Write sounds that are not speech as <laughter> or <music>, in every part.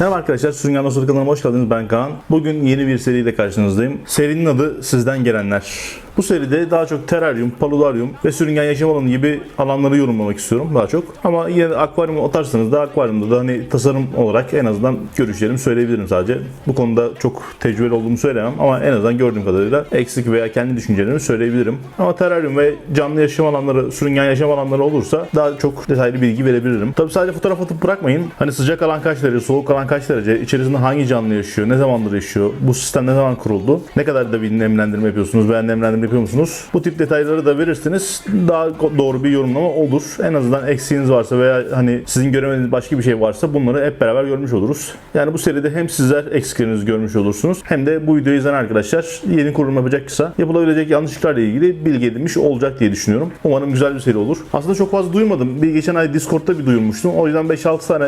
Merhaba arkadaşlar, Sürüngen Dostları kanalıma hoş geldiniz. Ben Kaan. Bugün yeni bir seriyle karşınızdayım. Serinin adı Sizden Gelenler. Bu seride daha çok teraryum, paludarium ve sürüngen yaşam alanı gibi alanları yorumlamak istiyorum daha çok. Ama yine de akvaryum atarsanız da akvaryumda da hani tasarım olarak en azından görüşlerimi söyleyebilirim sadece. Bu konuda çok tecrübeli olduğumu söylemem ama en azından gördüğüm kadarıyla eksik veya kendi düşüncelerimi söyleyebilirim. Ama teraryum ve canlı yaşam alanları, sürüngen yaşam alanları olursa daha çok detaylı bilgi verebilirim. Tabi sadece fotoğraf atıp bırakmayın. Hani sıcak alan kaç derece, soğuk alan kaç derece, içerisinde hangi canlı yaşıyor, ne zamandır yaşıyor, bu sistem ne zaman kuruldu, ne kadar da bir nemlendirme yapıyorsunuz veya nemlendirme yapıyor musunuz? Bu tip detayları da verirseniz daha doğru bir yorumlama olur. En azından eksiğiniz varsa veya hani sizin göremediğiniz başka bir şey varsa bunları hep beraber görmüş oluruz. Yani bu seride hem sizler eksiklerinizi görmüş olursunuz hem de bu videoyu izleyen arkadaşlar yeni kurulum yapacaksa yapılabilecek yanlışlıklarla ilgili bilgi edinmiş olacak diye düşünüyorum. Umarım güzel bir seri olur. Aslında çok fazla duymadım. Bir geçen ay Discord'da bir duyurmuştum. O yüzden 5-6 tane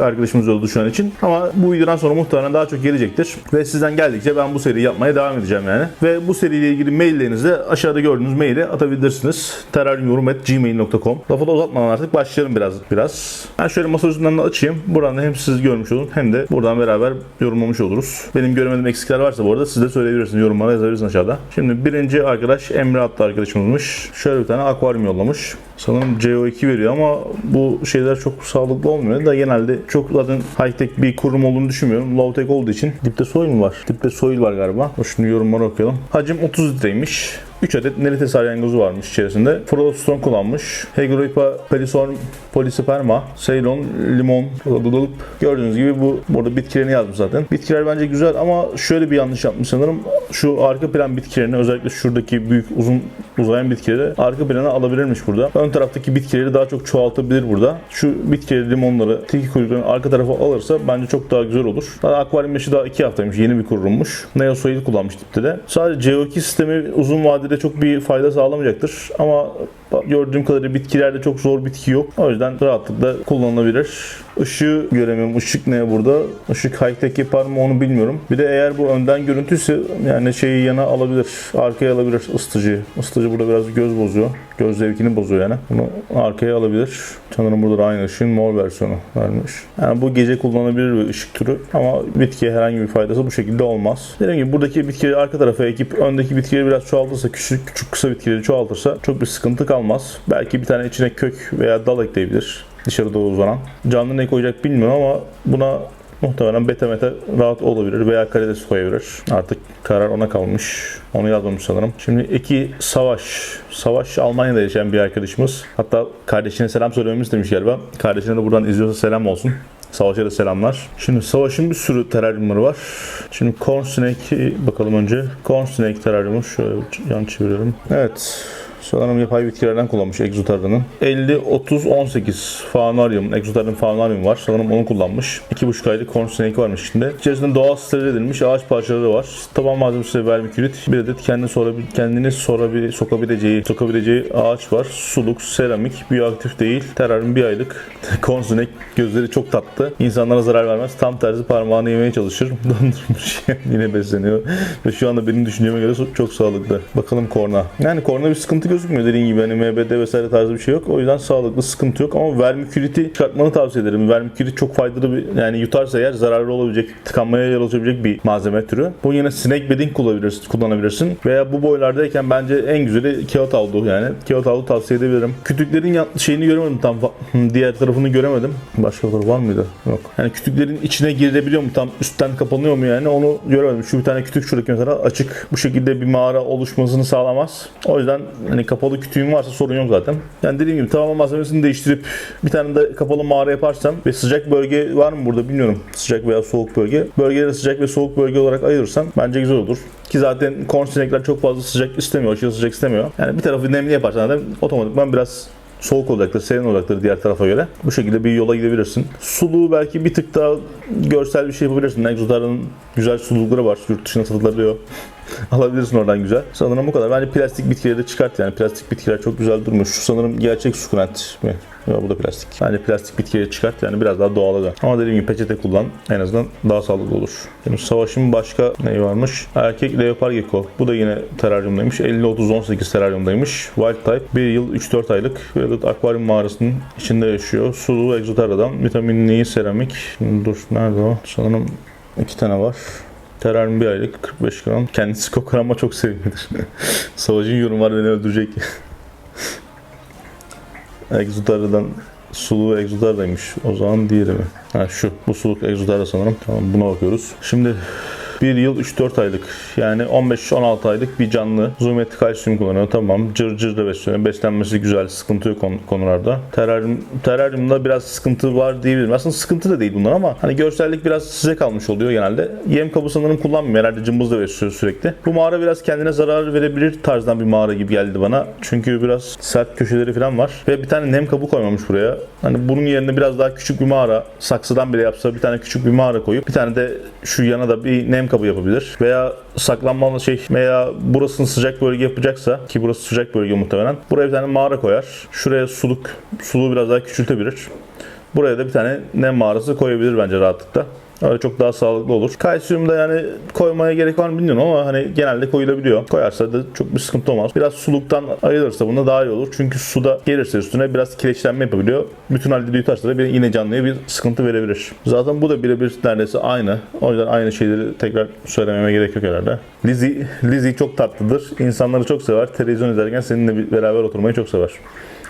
arkadaşımız oldu şu an için. Ama bu videodan sonra muhtemelen daha çok gelecektir. Ve sizden geldikçe ben bu seriyi yapmaya devam edeceğim yani. Ve bu seriyle ilgili de aşağıda gördüğünüz maile atabilirsiniz. terraryumyorum.gmail.com Lafı da uzatmadan artık başlayalım biraz. biraz. Ben şöyle masa üstünden de açayım. Buradan da hem siz görmüş olun hem de buradan beraber yorumlamış oluruz. Benim göremediğim eksikler varsa bu arada siz de söyleyebilirsiniz. Yorumlara yazabilirsiniz aşağıda. Şimdi birinci arkadaş Emre adlı arkadaşımızmış. Şöyle bir tane akvaryum yollamış. Sanırım CO2 veriyor ama bu şeyler çok sağlıklı olmuyor da genelde çok zaten high tech bir kurum olduğunu düşünmüyorum. Low tech olduğu için. Dipte soil mu var? Dipte soil var galiba. Şimdi yorumları okuyalım. Hacim 30 litreymiş. 3 adet nerite salyangozu varmış içerisinde. Frostone kullanmış. Hegeroipa pelisorm polisperma, Ceylon, limon, ılıp. Gördüğünüz gibi bu burada bitkilerini yazmış zaten. Bitkiler bence güzel ama şöyle bir yanlış yapmış sanırım. Şu arka plan bitkilerini özellikle şuradaki büyük uzun uzayan bitkileri arka plana alabilirmiş burada. Ön taraftaki bitkileri daha çok çoğaltabilir burada. Şu bitkileri, limonları, tilki kuyruklarını arka tarafa alırsa bence çok daha güzel olur. Daha akvaryum yaşı daha 2 haftaymış. Yeni bir kurulmuş. Neosoil kullanmış tipte de. Sadece CO2 sistemi uzun vadede çok bir fayda sağlamayacaktır. Ama gördüğüm kadarıyla bitkilerde çok zor bitki yok. O yüzden rahatlıkla kullanılabilir. Işığı göremiyorum. Işık ne burada? Işık high tech yapar mı onu bilmiyorum. Bir de eğer bu önden görüntüyse yani şeyi yana alabilir. Arkaya alabilir ısıtıcıyı. Isıtıcı burada biraz göz bozuyor. Göz zevkini bozuyor yani. Bunu arkaya alabilir. Sanırım burada da aynı ışığın mor versiyonu vermiş. Yani bu gece kullanılabilir bir ışık türü ama bitkiye herhangi bir faydası bu şekilde olmaz. Dediğim gibi buradaki bitkileri arka tarafa ekip öndeki bitkileri biraz çoğaltırsa, küçük küçük kısa bitkileri çoğaltırsa çok bir sıkıntı kalmaz. Belki bir tane içine kök veya dal ekleyebilir dışarı doğru uzanan. Canlı ne koyacak bilmiyorum ama buna muhtemelen beta rahat olabilir veya karides koyabilir. Artık karar ona kalmış. Onu yazmamış sanırım. Şimdi iki Savaş. Savaş Almanya'da yaşayan bir arkadaşımız. Hatta kardeşine selam söylememiz demiş galiba. Kardeşine de buradan izliyorsa selam olsun. Savaş'a da selamlar. Şimdi Savaş'ın bir sürü teraryumları var. Şimdi Corn Snake'i bakalım önce. Corn Snake teraryumu şöyle yan çevirelim. Evet. Sanırım yapay bitkilerden kullanmış Exoterra'nın. 50, 30, 18 Faunarium, Exoterra'nın Faunarium var. Sanırım onu kullanmış. 2,5 aylık Corn Snake varmış içinde. İçerisinde doğal steril edilmiş ağaç parçaları var. Taban malzemesi vermikülit. Bir adet kendini, sorabil kendini sorabil sokabileceği, sokabileceği ağaç var. Suluk, seramik, biyoaktif değil. Terraryum bir aylık. <laughs> Corn Snake gözleri çok tatlı. İnsanlara zarar vermez. Tam tersi parmağını yemeye çalışır. <laughs> Dondurmuş <laughs> yine besleniyor. Ve şu anda benim düşünceme göre çok sağlıklı. Bakalım korna. Yani korna bir sıkıntı gözükmüyor dediğin gibi hani MBD vesaire tarzı bir şey yok. O yüzden sağlıklı sıkıntı yok ama vermiküliti çıkartmanı tavsiye ederim. Vermikülit çok faydalı bir yani yutarsa eğer zararlı olabilecek, tıkanmaya yol açabilecek bir malzeme türü. Bu yine snake bedding kullanabilirsin, kullanabilirsin. Veya bu boylardayken bence en güzeli kağıt havlu yani. Kağıt havlu tavsiye edebilirim. Kütüklerin şeyini göremedim tam fa- diğer tarafını göremedim. Başka tarafı var mıydı? Yok. Yani kütüklerin içine girebiliyor mu tam üstten kapanıyor mu yani onu göremedim. Şu bir tane kütük şuradaki mesela açık bu şekilde bir mağara oluşmasını sağlamaz. O yüzden hani kapalı kütüğün varsa sorun yok zaten. Yani dediğim gibi tamamen malzemesini değiştirip bir tane de kapalı mağara yaparsam ve sıcak bölge var mı burada bilmiyorum. Sıcak veya soğuk bölge. Bölgeleri sıcak ve soğuk bölge olarak ayırırsam bence güzel olur. Ki zaten korn sinekler çok fazla sıcak istemiyor, aşırı sıcak istemiyor. Yani bir tarafı nemli yaparsan zaten otomatikman biraz soğuk olacaktır, serin olacaktır diğer tarafa göre. Bu şekilde bir yola gidebilirsin. Suluğu belki bir tık daha görsel bir şey yapabilirsin. Exoterra'nın güzel sulukları var. Yurt dışına satılabiliyor. <laughs> Alabilirsin oradan güzel. Sanırım bu kadar. Bence plastik bitkileri de çıkart yani. Plastik bitkiler çok güzel durmuş. Şu sanırım gerçek sukulent mi? Ya bu da plastik. Bence plastik bitkileri çıkart yani biraz daha doğal da. Ama dediğim gibi peçete kullan. En azından daha sağlıklı olur. Benim savaşın başka neyi varmış? Erkek leopar gecko. Bu da yine teraryumdaymış. 50-30-18 teraryumdaymış. Wild type. 1 yıl 3-4 aylık. Vedat akvaryum mağarasının içinde yaşıyor. Sulu egzoterradan. Vitaminli seramik. Şimdi dur nerede o? Sanırım iki tane var. Teraryum bir aylık 45 gram. Kendisi kokar ama çok sevimlidir. <laughs> Savaşın yorumlar beni öldürecek. <laughs> Exoterra'dan sulu Exoterra'ymış. O zaman diğeri mi? Ha şu. Bu suluk Exoterra sanırım. Tamam buna bakıyoruz. Şimdi 1 yıl 3-4 aylık. Yani 15-16 aylık bir canlı. Zoometri kalsiyum kullanıyor. Tamam. Cır cır da besleniyor. Beslenmesi güzel sıkıntı yok konu- konularda. Teraryum, teraryumda biraz sıkıntı var diyebilirim. Aslında sıkıntı da değil bunlar ama hani görsellik biraz size kalmış oluyor genelde. Yem kabı sanırım kullanmıyor. Herhalde cımbızla besliyor sürekli. Bu mağara biraz kendine zarar verebilir tarzdan bir mağara gibi geldi bana. Çünkü biraz sert köşeleri falan var. Ve bir tane nem kabı koymamış buraya. Hani bunun yerine biraz daha küçük bir mağara saksıdan bile yapsa bir tane küçük bir mağara koyup bir tane de şu yana da bir nem kabı yapabilir. Veya saklanmalı şey veya burasını sıcak bölge yapacaksa ki burası sıcak bölge muhtemelen. Buraya bir tane mağara koyar. Şuraya suluk, suluğu biraz daha küçültebilir. Buraya da bir tane nem mağarası koyabilir bence rahatlıkla. Öyle çok daha sağlıklı olur. Kalsiyum da yani koymaya gerek var mı bilmiyorum ama hani genelde koyulabiliyor. Koyarsa da çok bir sıkıntı olmaz. Biraz suluktan ayırırsa bunda daha iyi olur. Çünkü suda gelirse üstüne biraz kireçlenme yapabiliyor. Bütün halde yutarsa da yine canlıya bir sıkıntı verebilir. Zaten bu da birebir neredeyse aynı. O yüzden aynı şeyleri tekrar söylememe gerek yok herhalde. Lizzie, Lizzie çok tatlıdır. İnsanları çok sever. Televizyon izlerken seninle beraber oturmayı çok sever.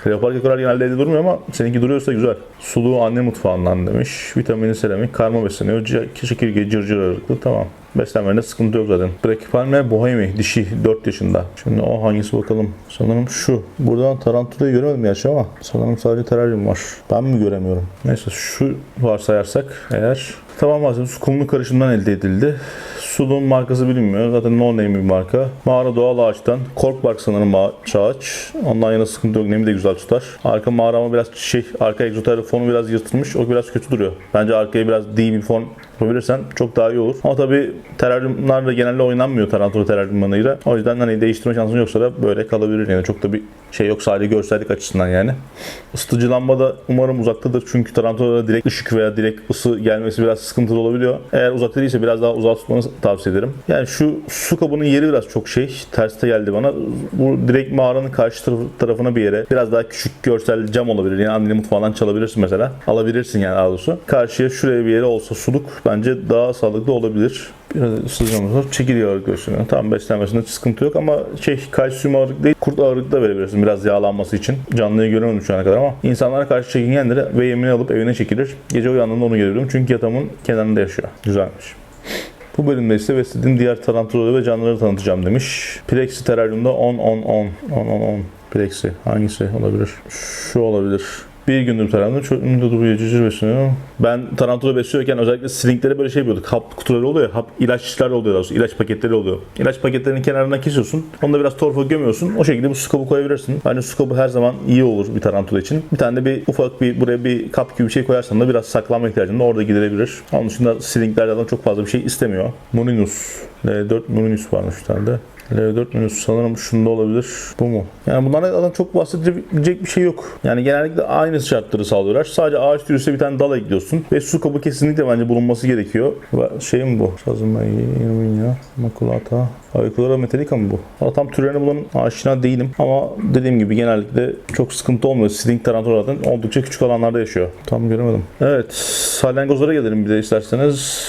Leopar kekolar genelde evde durmuyor ama seninki duruyorsa güzel. Suluğu anne mutfağından demiş. Vitamini seramik, karma besleniyor. Çekirge, cırcır ağırlıklı. Tamam. Beslenmede sıkıntı yok zaten. Brachypalme bohemi, dişi 4 yaşında. Şimdi o hangisi bakalım. Sanırım şu. Buradan tarantulayı göremedim gerçi ama sanırım sadece teraryum var. Ben mi göremiyorum? Neyse şu varsayarsak eğer Tamam malzemesi kumlu karışımdan elde edildi. Suluğun markası bilinmiyor. Zaten no name bir marka. Mağara doğal ağaçtan. Korkbark sanırım ağaç. ağaç. Ondan yana sıkıntı yok. Nemi de güzel tutar. Arka mağara ama biraz şey, arka egzoterra fonu biraz yırtılmış. O biraz kötü duruyor. Bence arkaya biraz D bir fon yapabilirsen çok daha iyi olur. Ama tabii teraryumlarla genelde oynanmıyor tarantula teraryumlarıyla. O yüzden hani değiştirme şansın yoksa da böyle kalabilir yani. Çok da bir şey yok sadece görsellik açısından yani. Isıtıcı lamba da umarım uzaktadır. Çünkü tarantulada direkt ışık veya direkt ısı gelmesi biraz sıkıntılı olabiliyor. Eğer uzakta değilse biraz daha uzağa tutmanızı tavsiye ederim. Yani şu su kabının yeri biraz çok şey. Terste geldi bana. Bu direkt mağaranın karşı taraf- tarafına bir yere. Biraz daha küçük görsel cam olabilir. Yani annenin mutfağından çalabilirsin mesela. Alabilirsin yani daha doğrusu. Karşıya şuraya bir yere olsa suluk bence daha sağlıklı olabilir. Isıtıcımız var. Çekirge ağırlık gösteriyor. Tamam beslenmesinde çıkıntı yok ama şey kalsiyum ağırlık değil kurt ağırlık da verebilirsin biraz yağlanması için. Canlıyı göremedim şu ana kadar ama insanlara karşı çekingendir ve yemini alıp evine çekilir. Gece uyandığında onu görebilirim çünkü yatağımın kenarında yaşıyor. Güzelmiş. Bu bölümde ise beslediğim diğer tarantulaları ve canlıları tanıtacağım demiş. Plexi teraryumda 10 10 10 10 10 10 Plexi hangisi olabilir? Şu olabilir. Bir gündür tarantula çocuğumda duruyor cücür besleniyor. Ben tarantula besliyorken özellikle silinklere böyle şey yapıyorduk. Hap kutuları oluyor ya, hap ilaçlar oluyor daha ilaç paketleri oluyor. İlaç paketlerinin kenarına kesiyorsun. Onda biraz torfa gömüyorsun. O şekilde bu su kabı koyabilirsin. Bence su kabı her zaman iyi olur bir tarantula için. Bir tane de bir ufak bir buraya bir kap gibi bir şey koyarsan da biraz saklanma ihtiyacını da orada giderebilir. Onun dışında silinklerden çok fazla bir şey istemiyor. Muninus. L4 Muninus varmış bir tane de. L4 menüsü sanırım şunda olabilir. Bu mu? Yani bunlardan çok bahsedecek bir şey yok. Yani genellikle aynı şartları sağlıyorlar. Sadece ağaç türüse bir tane dal ekliyorsun. Ve su kabı kesinlikle bence bulunması gerekiyor. Şey mi bu? Sazım ya. Makulata. Aviculata metallica mı bu? Valla tam türlerine bulan aşina değilim. Ama dediğim gibi genellikle çok sıkıntı olmuyor. Sling tarantuladan oldukça küçük alanlarda yaşıyor. Tam göremedim. Evet. Salyangozlara gelelim bir de isterseniz.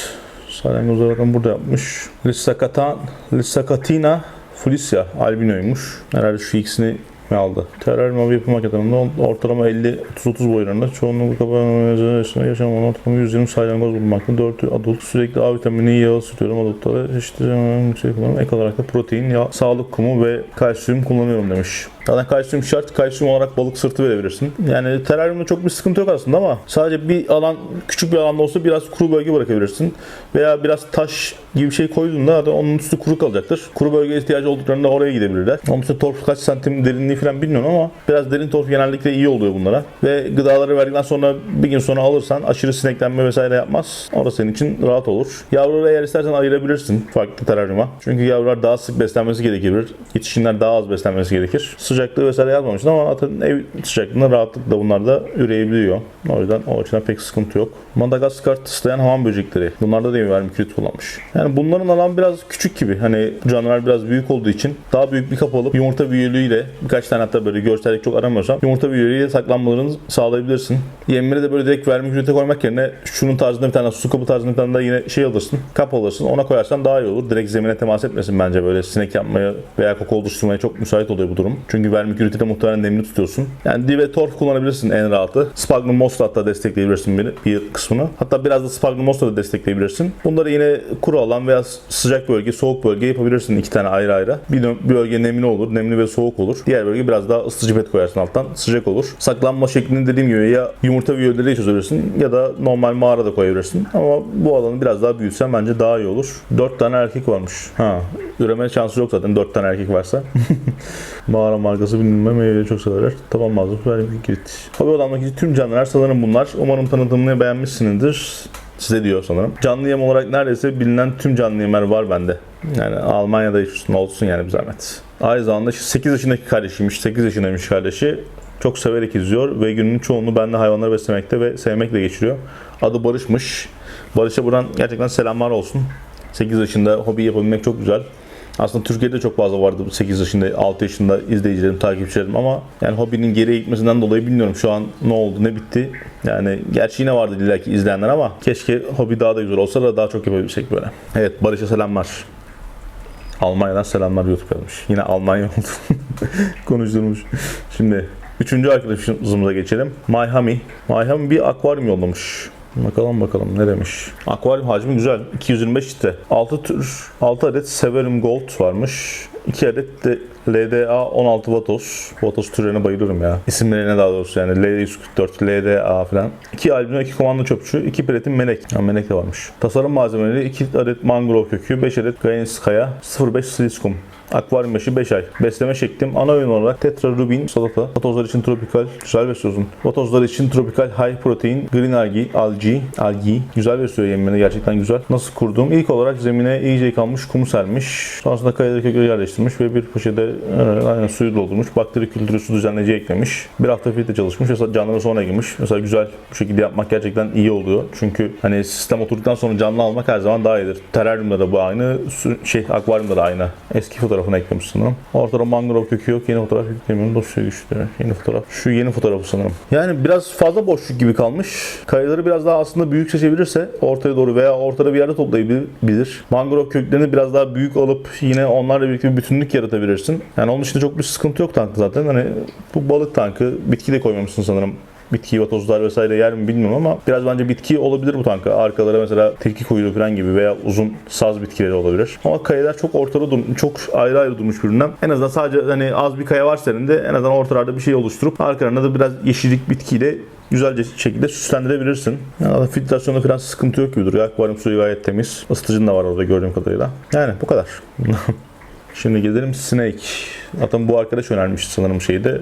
Salyangozlardan burada yapmış. Lissacatan, Lissacatina Felicia albinoymuş. Herhalde şu ikisini aldı? Teraryum avı yapım hakikaten ortalama 50-30 boylarında çoğunlukla kapanan yaşam ortalama 120 salyangoz bulunmakta. 4 adult sürekli A vitamini yağı sütüyorum adultlara. İşte yüksek kullanıyorum. Ek olarak da protein, yağ, sağlık kumu ve kalsiyum kullanıyorum demiş. Zaten kalsiyum şart. Kalsiyum olarak balık sırtı verebilirsin. Yani teraryumda çok bir sıkıntı yok aslında ama sadece bir alan küçük bir alanda olsa biraz kuru bölge bırakabilirsin. Veya biraz taş gibi bir şey koyduğunda da onun üstü kuru kalacaktır. Kuru bölgeye ihtiyacı olduklarında oraya gidebilirler. Onun için torf kaç santim derinliği falan bilmiyorum ama biraz derin torf genellikle iyi oluyor bunlara. Ve gıdaları verdikten sonra bir gün sonra alırsan aşırı sineklenme vesaire yapmaz. Orası senin için rahat olur. Yavruları eğer istersen ayırabilirsin farklı teraryuma. Çünkü yavrular daha sık beslenmesi gerekebilir. Yetişkinler daha az beslenmesi gerekir. Sıcaklığı vesaire yazmamıştım ama zaten ev sıcaklığında rahatlıkla bunlar da üreyebiliyor. O yüzden o açıdan pek sıkıntı yok. Madagaskar tıslayan hamam böcekleri. Bunlarda da vermikülit kullanmış. Yani bunların alan biraz küçük gibi. Hani canlılar biraz büyük olduğu için daha büyük bir kapı alıp yumurta büyülüğüyle birkaç tane hatta böyle görsellik çok aramıyorsam yumurta büyülüğüyle saklanmalarını sağlayabilirsin. Yemleri de böyle direkt vermikülite koymak yerine şunun tarzında bir tane su kapı tarzında bir tane daha yine şey alırsın. Kap alırsın. Ona koyarsan daha iyi olur. Direkt zemine temas etmesin bence böyle sinek yapmaya veya koku oluşturmaya çok müsait oluyor bu durum. Çünkü vermikülite muhtemelen nemli tutuyorsun. Yani dibe torf kullanabilirsin en rahatı. Sphagnum moss'la hatta destekleyebilirsin bir, bir kısmını. Hatta biraz da Sphagnum moss'la da destekleyebilirsin. Bunları yine kuru alan veya sıcak bölge, soğuk bölge yapabilirsin iki tane ayrı ayrı. Bir, bir bölge nemli olur, nemli ve soğuk olur. Diğer bölge biraz daha ısıtıcı pet koyarsın alttan, sıcak olur. Saklanma şeklini dediğim gibi ya yumurta viyolleri çözebilirsin ya da normal mağarada koyabilirsin. Ama bu alanı biraz daha büyütsen bence daha iyi olur. 4 tane erkek varmış. Ha, üreme şansı yok zaten 4 tane erkek varsa. <laughs> Mağara markası bilinme meyveleri çok severler. Tamam mazlum verdim kilit. Hobi odamdaki tüm canlılar sanırım bunlar. Umarım tanıtımını beğenmişsinizdir. Size diyor sanırım. Canlı yem olarak neredeyse bilinen tüm canlı yemler var bende. Yani Almanya'da yaşıyorsun olsun yani bir zahmet. Aynı zamanda 8 yaşındaki kardeşiymiş. 8 yaşındaymış kardeşi. Çok severek izliyor ve günün çoğunu bende hayvanları beslemekte ve sevmekle geçiriyor. Adı Barış'mış. Barış'a buradan gerçekten selamlar olsun. 8 yaşında hobi yapabilmek çok güzel. Aslında Türkiye'de çok fazla vardı 8 yaşında, 6 yaşında izleyicilerim, takipçilerim ama yani hobinin geriye gitmesinden dolayı bilmiyorum şu an ne oldu, ne bitti. Yani gerçi yine vardı illa ki izleyenler ama keşke hobi daha da güzel olsa da daha çok yapabilsek böyle. Evet Barış'a selamlar. Almanya'dan selamlar YouTube yazmış. Yine Almanya oldu. <laughs> Konuşturmuş. Şimdi üçüncü arkadaşımıza geçelim. Mayhami. Mayhami bir akvaryum yollamış. Bakalım bakalım ne demiş. Akvaryum hacmi güzel. 225 litre. 6 tür 6 adet Severum Gold varmış. 2 adet de LDA 16 Vatos. Vatos türlerine bayılıyorum ya. İsimlerine daha doğrusu yani L144, LDA falan. 2 albino, 2 komando çöpçü, 2 platin melek. Ha, melek de varmış. Tasarım malzemeleri 2 adet mangrove kökü, 5 adet Gainskaya, 05 siliskum. Akvaryum yaşı 5 ay. Besleme şeklim ana öğün olarak tetra rubin salata. Vatozlar için tropikal. Güzel besliyorsun. Vatozlar için tropikal high protein green algae, algae, algae. Güzel besliyor yemini gerçekten güzel. Nasıl kurdum? İlk olarak zemine iyice yıkanmış kumu sermiş. Sonrasında kayaları kökleri yerleştirmiş ve bir poşete e, aynen suyu doldurmuş. Bakteri kültürü su düzenleyici eklemiş. Bir hafta fitte çalışmış. Mesela canlıları sonra girmiş. Mesela güzel bu şekilde yapmak gerçekten iyi oluyor. Çünkü hani sistem oturduktan sonra canlı almak her zaman daha iyidir. Teraryumda da bu aynı. Şey akvaryumda da aynı. Eski fotoğrafını eklemiş sanırım. Ortada mangrove kökü yok. Yeni fotoğraf yüklemiyorum. Dosya güçlü. Yeni fotoğraf. Şu yeni fotoğrafı sanırım. Yani biraz fazla boşluk gibi kalmış. Kayaları biraz daha aslında büyük seçebilirse ortaya doğru veya ortada bir yerde toplayabilir. Mangrove köklerini biraz daha büyük alıp yine onlarla birlikte bir bütünlük yaratabilirsin. Yani onun dışında çok bir sıkıntı yok tankta zaten. Hani bu balık tankı bitki de koymamışsın sanırım bitki, vatozlar vesaire yer mi bilmiyorum ama biraz bence bitki olabilir bu tanka. Arkalara mesela tilki kuyruğu falan gibi veya uzun saz bitkileri olabilir. Ama kayalar çok ortada dur çok ayrı ayrı durmuş birbirinden. En azından sadece hani az bir kaya varsa elinde en azından ortalarda bir şey oluşturup arkalarına da biraz yeşillik bitkiyle güzelce şekilde süslendirebilirsin. Yani filtrasyonda falan sıkıntı yok gibi duruyor. Akvaryum suyu gayet temiz. Isıtıcın da var orada gördüğüm kadarıyla. Yani bu kadar. <laughs> Şimdi gidelim Snake. Zaten bu arkadaş önermişti sanırım şeyde.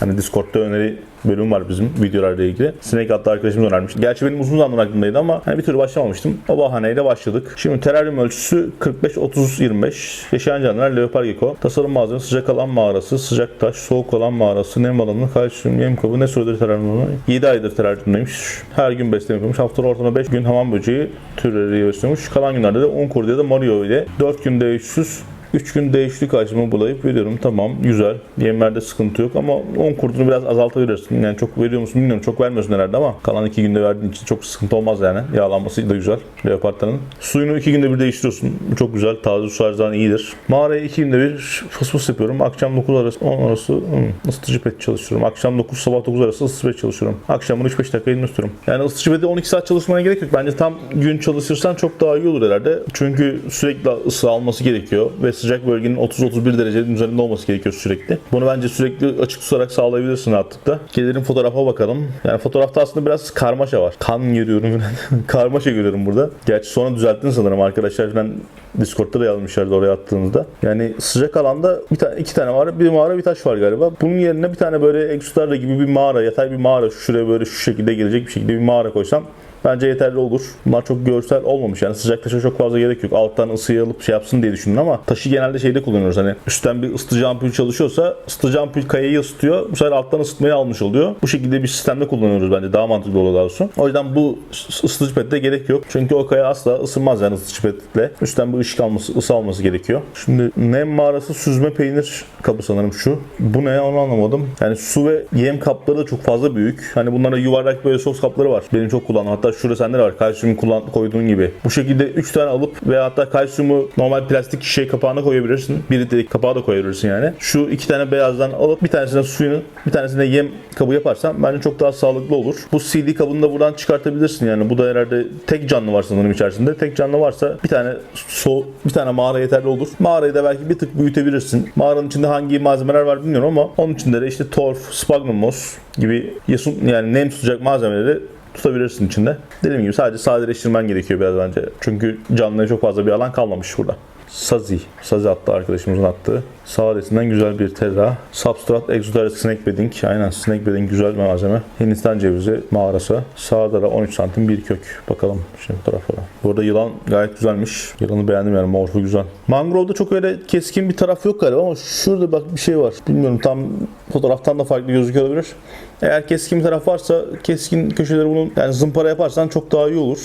Hani Discord'da öneri bölüm var bizim videolarla ilgili. Snake adlı arkadaşımız önermiş. Gerçi benim uzun zamandır aklımdaydı ama hani bir türlü başlamamıştım. O bahaneyle başladık. Şimdi teraryum ölçüsü 45-30-25. Yaşayan canlılar leopar gecko. Tasarım malzemesi sıcak alan mağarası, sıcak taş, soğuk alan mağarası, nem alanı, kalsiyum, yem kabı. Ne süredir teraryumda? 7 aydır teraryumdaymış. Her gün besleme yapıyormuş. Haftada ortalama 5 gün hamam böceği türleri besliyormuş. Kalan günlerde de 10 kurdu ya da Mario ile 4 gün değişsiz 3 gün değişiklik acımı bulayıp veriyorum. Tamam güzel. Yemlerde sıkıntı yok ama 10 kurdunu biraz azaltabilirsin. Yani çok veriyor musun bilmiyorum. Çok vermiyorsun herhalde ama kalan 2 günde verdiğin için çok sıkıntı olmaz yani. Yağlanması da güzel. Leopardların. Suyunu 2 günde bir değiştiriyorsun. Çok güzel. Taze su her zaman iyidir. Mağaraya 2 günde bir fıs yapıyorum. Akşam 9 arası 10 arası hmm, ısıtıcı pet çalışıyorum. Akşam 9 sabah 9 arası ısıtıcı pet çalışıyorum. Akşamın 3-5 dakika elini. Yani ısıtıcı peti 12 saat çalışmana gerek yok. Bence tam gün çalışırsan çok daha iyi olur herhalde. Çünkü sürekli ısı alması gerekiyor ve sıcak bölgenin 30-31 derecenin üzerinde olması gerekiyor sürekli. Bunu bence sürekli açık tutarak sağlayabilirsin rahatlıkla. Gelelim fotoğrafa bakalım. Yani fotoğrafta aslında biraz karmaşa var. Kan görüyorum. <laughs> karmaşa görüyorum burada. Gerçi sonra düzelttin sanırım arkadaşlar falan Discord'da da yazmışlardı oraya attığınızda. Yani sıcak alanda bir tane iki tane mağara, bir mağara bir taş var galiba. Bunun yerine bir tane böyle Exodarla gibi bir mağara, yatay bir mağara şuraya böyle şu şekilde gelecek bir şekilde bir mağara koysam Bence yeterli olur. Bunlar çok görsel olmamış. Yani sıcak taşa çok fazla gerek yok. Alttan ısıyı alıp şey yapsın diye düşündüm ama taşı genelde şeyde kullanıyoruz. Hani üstten bir ısıtıcı ampul çalışıyorsa ısıtıcı ampul kayayı ısıtıyor. Bu sefer alttan ısıtmayı almış oluyor. Bu şekilde bir sistemde kullanıyoruz bence. Daha mantıklı olur daha doğrusu. O yüzden bu ısıtıcı pette gerek yok. Çünkü o kaya asla ısınmaz yani ısıtıcı petle. Üstten bir ışık alması, ısı alması gerekiyor. Şimdi nem mağarası süzme peynir kabı sanırım şu. Bu ne onu anlamadım. Yani su ve yem kapları da çok fazla büyük. Hani bunlara yuvarlak böyle sos kapları var. Benim çok kullandığım. Hatta şurada sende de var. Kalsiyum kullan, koyduğun gibi. Bu şekilde 3 tane alıp veya hatta kalsiyumu normal plastik şişe kapağına koyabilirsin. Bir litrelik kapağa da koyabilirsin yani. Şu iki tane beyazdan alıp bir tanesine suyunu bir tanesine yem kabı yaparsan bence çok daha sağlıklı olur. Bu CD kabını da buradan çıkartabilirsin yani. Bu da herhalde tek canlı var sanırım içerisinde. Tek canlı varsa bir tane so bir tane mağara yeterli olur. Mağarayı da belki bir tık büyütebilirsin. Mağaranın içinde hangi malzemeler var bilmiyorum ama onun içinde de işte torf, sphagnum moss gibi yani nem tutacak malzemeleri tutabilirsin içinde. Dediğim gibi sadece sadeleştirmen gerekiyor biraz bence. Çünkü canlıya çok fazla bir alan kalmamış burada. Sazi. Sazi attı arkadaşımızın attığı. Sağ güzel bir terra. Substrat Exoteric Snake Bedding. Aynen Snake Bedding güzel bir malzeme. Hindistan cevizi mağarası. Sağda da 13 santim bir kök. Bakalım şimdi fotoğraflara. Bu arada yılan gayet güzelmiş. Yılanı beğendim yani morfu güzel. Mangrove'da çok öyle keskin bir taraf yok galiba ama şurada bak bir şey var. Bilmiyorum tam fotoğraftan da farklı gözüküyor olabilir. Eğer keskin bir taraf varsa keskin köşeleri bunun yani zımpara yaparsan çok daha iyi olur.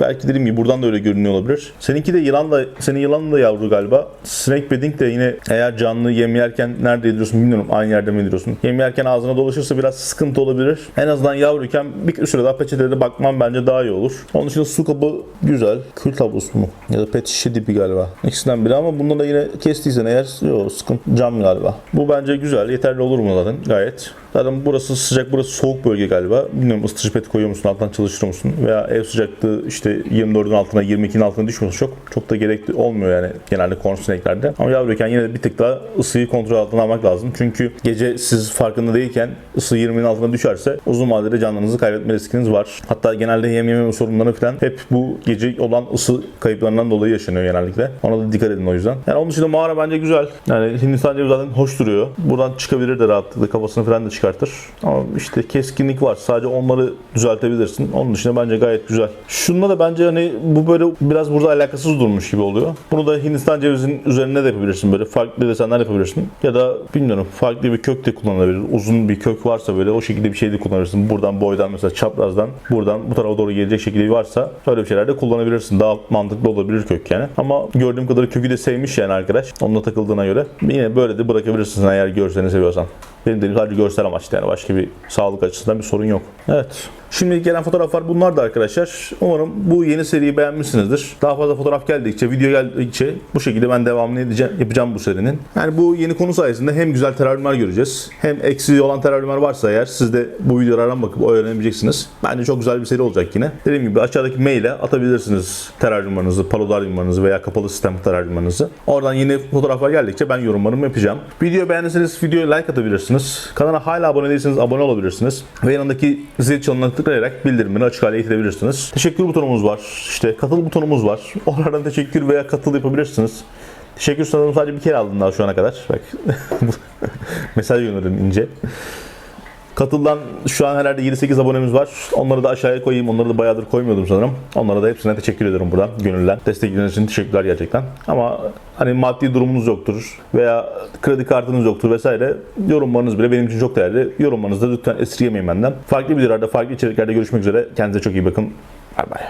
Belki dediğim gibi buradan da öyle görünüyor olabilir. Seninki de yılan da senin yılan da yavru galiba. Snake bedding de yine eğer canlı yem yerken nerede yediriyorsun bilmiyorum. Aynı yerde mi yediriyorsun? Yem yerken ağzına dolaşırsa biraz sıkıntı olabilir. En azından yavruyken bir süre daha peçetede bakman bence daha iyi olur. Onun dışında su kabı güzel. Kül tablosu mu? Ya da pet şişe dibi galiba. İkisinden biri ama bunda da yine kestiysen eğer yok sıkıntı cam galiba. Bu bence güzel. Yeterli olur mu zaten gayet. Zaten burası sıcak, burası soğuk bölge galiba. Bilmiyorum ısıtıcı pet koyuyor musun, alttan çalıştırıyor musun? Veya ev sıcaklığı işte 24'ün altına, 22'nin altına düşmüyorsa çok. Çok da gerekli olmuyor yani genelde korn sineklerde. Ama yavruyken yine de bir tık daha ısıyı kontrol altına almak lazım. Çünkü gece siz farkında değilken ısı 20'nin altına düşerse uzun vadede canlarınızı kaybetme riskiniz var. Hatta genelde yem yememe sorunları falan hep bu gece olan ısı kayıplarından dolayı yaşanıyor genellikle. Ona da dikkat edin o yüzden. Yani onun dışında mağara bence güzel. Yani Hindistan cevizi zaten hoş duruyor. Buradan çıkabilir de rahatlıkla kafasını falan da çıkartır. Ama işte keskinlik var. Sadece onları düzeltebilirsin. Onun dışında bence gayet güzel. Şununla da bence hani bu böyle biraz burada alakasız durmuş gibi oluyor. Bunu da Hindistan cevizinin üzerine de yapabilirsin böyle. Farklı desenler yapabilirsin. Ya da bilmiyorum farklı bir kök de kullanılabilir. Uzun bir kök varsa böyle o şekilde bir şey de kullanırsın. Buradan boydan mesela çaprazdan buradan bu tarafa doğru gelecek şekilde varsa öyle bir şeyler de kullanabilirsin. Daha mantıklı olabilir kök yani. Ama gördüğüm kadarıyla kökü de sevmiş yani arkadaş. Onunla takıldığına göre. Yine böyle de bırakabilirsin eğer görseni seviyorsan. Benim dediğim sadece görsel amaçlı yani başka bir sağlık açısından bir sorun yok. Evet. Şimdi gelen fotoğraflar bunlar da arkadaşlar. Umarım bu yeni seriyi beğenmişsinizdir. Daha fazla fotoğraf geldikçe, video geldikçe bu şekilde ben devamını edeceğim, yapacağım bu serinin. Yani bu yeni konu sayesinde hem güzel teraryumlar göreceğiz. Hem eksiği olan teraryumlar varsa eğer siz de bu videolardan bakıp öğrenebileceksiniz. Bence çok güzel bir seri olacak yine. Dediğim gibi aşağıdaki maile atabilirsiniz teraryumlarınızı, paludariumlarınızı veya kapalı sistem teraryumlarınızı. Oradan yeni fotoğraflar geldikçe ben yorumlarımı yapacağım. Video beğendiyseniz videoya like atabilirsiniz. Kanala hala abone değilseniz abone olabilirsiniz. Ve yanındaki zil çanına tıklayarak bildirimleri açık hale getirebilirsiniz. Teşekkür butonumuz var. İşte katıl butonumuz var. <laughs> Oralardan teşekkür veya katıl yapabilirsiniz. Teşekkür sanırım sadece bir kere aldım daha şu ana kadar. Bak <laughs> mesaj gönderdim ince. Katılan şu an herhalde 28 abonemiz var. Onları da aşağıya koyayım. Onları da bayağıdır koymuyordum sanırım. Onlara da hepsine teşekkür ediyorum buradan gönülden. Destekleriniz için teşekkürler gerçekten. Ama hani maddi durumunuz yoktur veya kredi kartınız yoktur vesaire yorumlarınız bile benim için çok değerli. Yorumlarınızı da lütfen esirgemeyin benden. Farklı videolarda, farklı içeriklerde görüşmek üzere. Kendinize çok iyi bakın. Bay bay.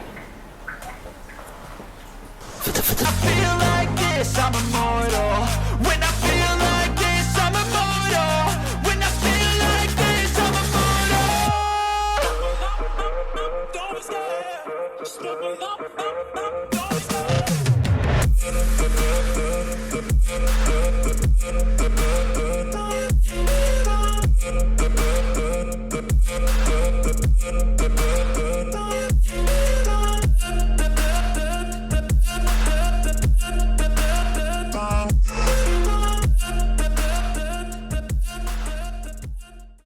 Fıtı fıtı.